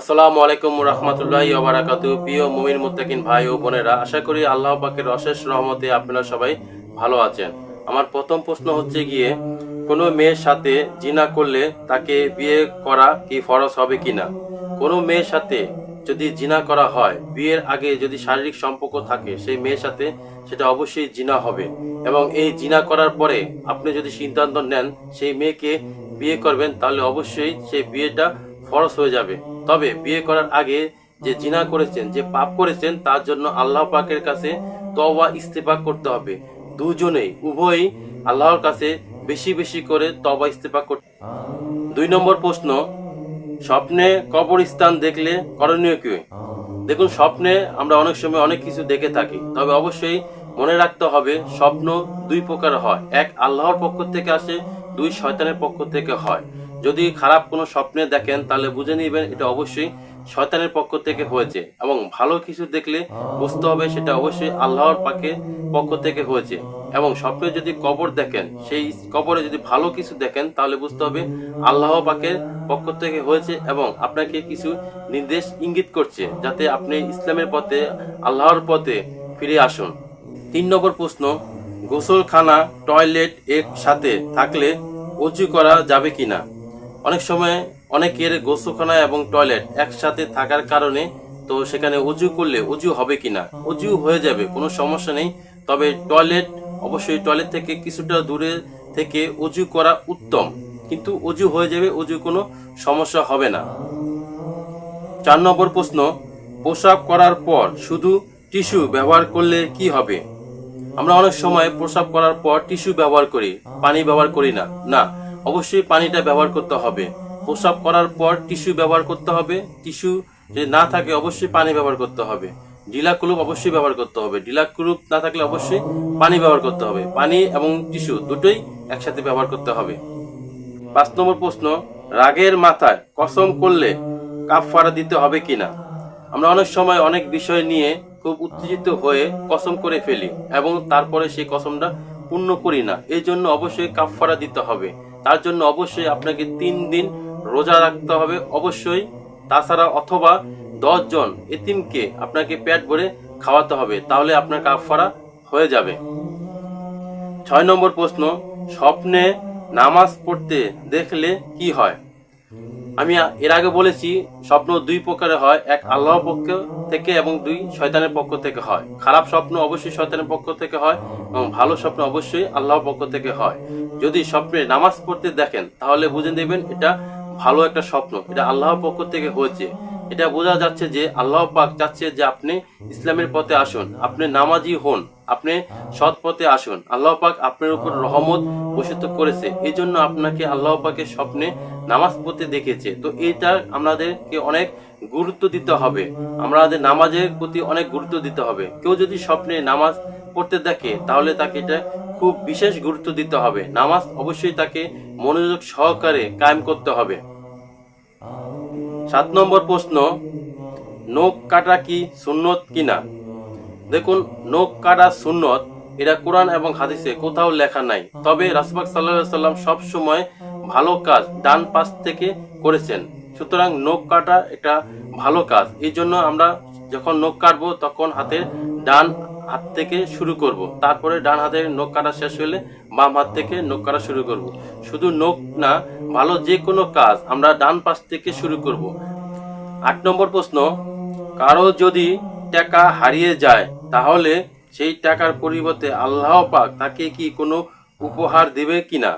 আসসালামু আলাইকুম রহমতুল্লাহ ওবারাকাতু প্রিয় মুমিন মুত্তাকিন ভাই ও বোনেরা, আশা করি আল্লাহ পাকের অশেষ রহমতে আপনারা সবাই ভালো আছেন। আমার প্রথম প্রশ্ন হচ্ছে গিয়ে, কোনো মেয়ের সাথে জিনা করলে তাকে বিয়ে করা কি ফরজ হবে কিনা কোনো মেয়ের সাথে যদি জিনা করা হয়, বিয়ের আগে যদি শারীরিক সম্পর্ক থাকে, সেই মেয়ের সাথে সেটা অবশ্যই জিনা হবে। এবং এই জিনা করার পরে আপনি যদি সিদ্ধান্ত নেন, সেই মেয়েকে বিয়ে করবেন, তাহলে অবশ্যই সেই বিয়েটা ফরজ হয়ে যাবে। তবে বিয়ে করার আগে যে জিনা করেছেন, যে পাপ করেছেন, তার জন্য আল্লাহ পাকের কাছে তওবা ইস্তেফা করতে হবে। দুজনেই, উভয়ই আল্লাহর কাছে বেশি বেশি করে তওবা ইস্তেফা করতে দুই নম্বর প্রশ্ন, স্বপ্নে কবরস্থান দেখলে করণীয় কি? দেখুন, স্বপ্নে আমরা অনেক সময় অনেক কিছু দেখে থাকি, তবে অবশ্যই মনে রাখতে হবে, স্বপ্ন দুই প্রকার হয়। এক, আল্লাহর পক্ষ থেকে আসে, দুই, শয়তানের পক্ষ থেকে হয়। যদি খারাপ কোনো স্বপ্নে দেখেন, তাহলে বুঝে নেবেন এটা অবশ্যই শয়তানের পক্ষ থেকে হয়েছে এবং ভালো কিছু দেখলে বুঝতে হবে সেটা অবশ্যই আল্লাহর পাকে পক্ষ থেকে হয়েছে। এবং স্বপ্নে যদি কবর দেখেন, সেই কবরে যদি ভালো কিছু দেখেন, তাহলে বুঝতে হবে আল্লাহ পাকের পক্ষ থেকে হয়েছে এবং আপনাকে কিছু নির্দেশ ইঙ্গিত করছে যাতে আপনি ইসলামের পথে, আল্লাহর পথে ফিরে আসুন। তিন নম্বর প্রশ্ন, গোসলখানা, টয়লেট এর সাথে থাকলে উঁচু করা যাবে কিনা? অনেক সময় অনেকের গোসলখানা এবং টয়লেট একসাথে থাকার কারণে তো সেখানে উজু করলে উজু হবে কিনা? উজু হয়ে যাবে, কোনো সমস্যা নেই। তবে টয়লেট, অবশ্যই টয়লেট থেকে কিছুটা দূরে থেকে উজু করা উত্তম। কিন্তু উজু হয়ে যাবে উজু কোনো সমস্যা হবে না। চার নম্বর প্রশ্ন প্রসাব করার পর শুধু টিস্যু ব্যবহার করলে কি হবে? আমরা অনেক সময় প্রসাব করার পর টিস্যু ব্যবহার করি, পানি ব্যবহার করি না। না অবশ্যই পানিটা ব্যবহার করতে হবে। প্রসাব করার পর টিস্যু ব্যবহার করতে হবে। টিস্যু যদি না থাকে অবশ্যই পানি ব্যবহার করতে হবে। ডিলা কুলুপ অবশ্যই ব্যবহার করতে হবে। ডিলা কুলুপ না থাকলে অবশ্যই পানি ব্যবহার করতে হবে। পানি এবং টিস্যু দুটোই একসাথে ব্যবহার করতে হবে। পাঁচ নম্বর প্রশ্ন, রাগের মাথায় কসম করলে কাফারা দিতে হবে কিনা? আমরা অনেক সময় অনেক বিষয় নিয়ে খুব উত্তেজিত হয়ে কসম করে ফেলি এবং তারপরে সেই কসমটা পূর্ণ করি না। এই জন্য অবশ্যই কাফারা দিতে হবে। তার জন্য অবশ্যই আপনাকে তিন দিন রোজা রাখতে হবে। অবশ্যই। তাছাড়া অথবা দশজন এতিমকে আপনাকে পেট ভরে খাওয়াতে হবে। তাহলে আপনার কাফারা হয়ে যাবে। ছয় নম্বর প্রশ্ন, স্বপ্নে নামাজ পড়তে দেখলে কি হয়? আমি এর আগে বলেছি, স্বপ্ন দুই প্রকারের হয়, এক আল্লাহর পক্ষ থেকে এবং দুই শয়তানের পক্ষ থেকে হয়। খারাপ স্বপ্ন অবশ্যই শয়তানের পক্ষ থেকে হয় এবং ভালো স্বপ্ন অবশ্যই আল্লাহর পক্ষ থেকে হয়। যদি স্বপ্নে নামাজ পড়তে দেখেন, তাহলে বুঝে নেবেন এটা ভালো একটা স্বপ্ন, এটা আল্লাহর পক্ষ থেকে হয়েছে। এটা বোঝা যাচ্ছে যে আল্লাহ পাক চাচ্ছে যে আপনি ইসলামের পথে আসুন, আপনি নামাজি হন, আপনি সৎ পথে আসুন। আল্লাহ পাক আপনার উপর রহমত বসিত করেছে। এই জন্য আপনাকে আল্লাহ পাকের স্বপ্নে নামাজ পড়তে দেখেছে। তো এটা আমাদেরকে অনেক গুরুত্ব দিতে হবে। আমাদের নামাজের প্রতি অনেক গুরুত্ব দিতে হবে। কেউ যদি স্বপ্নে নামাজ পড়তে দেখে, তাহলে তাকে এটা খুব বিশেষ গুরুত্ব দিতে হবে। নামাজ অবশ্যই তাকে মনোযোগ সহকারে কায়েম করতে হবে। সাত নম্বর প্রশ্ন, নখ কাটা কি সুন্নত কিনা? দেখুন, নখ কাটা সুন্নত, এটা কোরআন এবং হাদিসে কোথাও লেখা নাই। তবে রাসবাক সাল্লাহ সাল্লাম সব সময় ভালো কাজ ডান পাশ থেকে করেছেন। সুতরাং নখ কাটা একটা ভালো কাজ। এই জন্য আমরা যখন নখ কাটবো, তখন হাতের ডান হাত থেকে শুরু করব। তারপরে ডান হাতের নখ কাটা শেষ হলে বাম হাত থেকে নখ কাটা শুরু করব। শুধু নখ না ভালো যে কোনো কাজ আমরা ডান পাশ থেকে শুরু করব। আট নম্বর প্রশ্ন, কারও যদি টাকা হারিয়ে যায়, তাহলে সেই টাকার পরিবর্তে আল্লাহ পাক তাকে কি কোনো উপহার দেবে কিনা?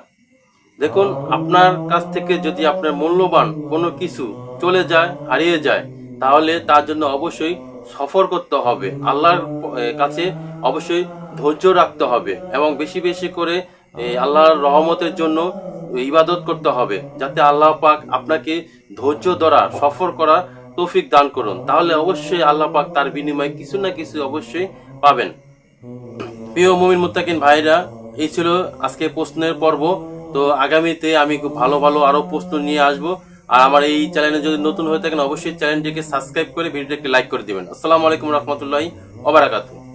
দেখুন, আপনার কাছ থেকে যদি আপনার মূল্যবান কোনো কিছু চলে যায়, হারিয়ে যায়, তাহলে তার জন্য অবশ্যই সফর করতে হবে। আল্লাহর কাছে অবশ্যই ধৈর্য রাখতে হবে এবং বেশি বেশি করে আল্লাহর রহমতের জন্য ইবাদত করতে হবে, যাতে আল্লাহ পাক আপনাকে ধৈর্য ধরা, সফর করা তৌফিক দান করুন। তাহলে অবশ্যই আল্লাহ পাক তার বিনিময়ে কিছু না কিছু অবশ্যই পাবেন। প্রিয় মুমিন মুত্তাকিন ভাইরা, এই ছিল আজকে প্রশ্নের পর্ব। তো আগামীতে আমি খুব ভালো ভালো আরও প্রশ্ন নিয়ে আসব। আর আমার এই চ্যানেলে যদি নতুন হয়ে থাকেন, অবশ্যই চ্যানেলটিকে সাবস্ক্রাইব করে ভিডিওটিকে লাইক করে দিবেন। আসসালামু আলাইকুম রহমতুল্লাহি ওবারাকাতু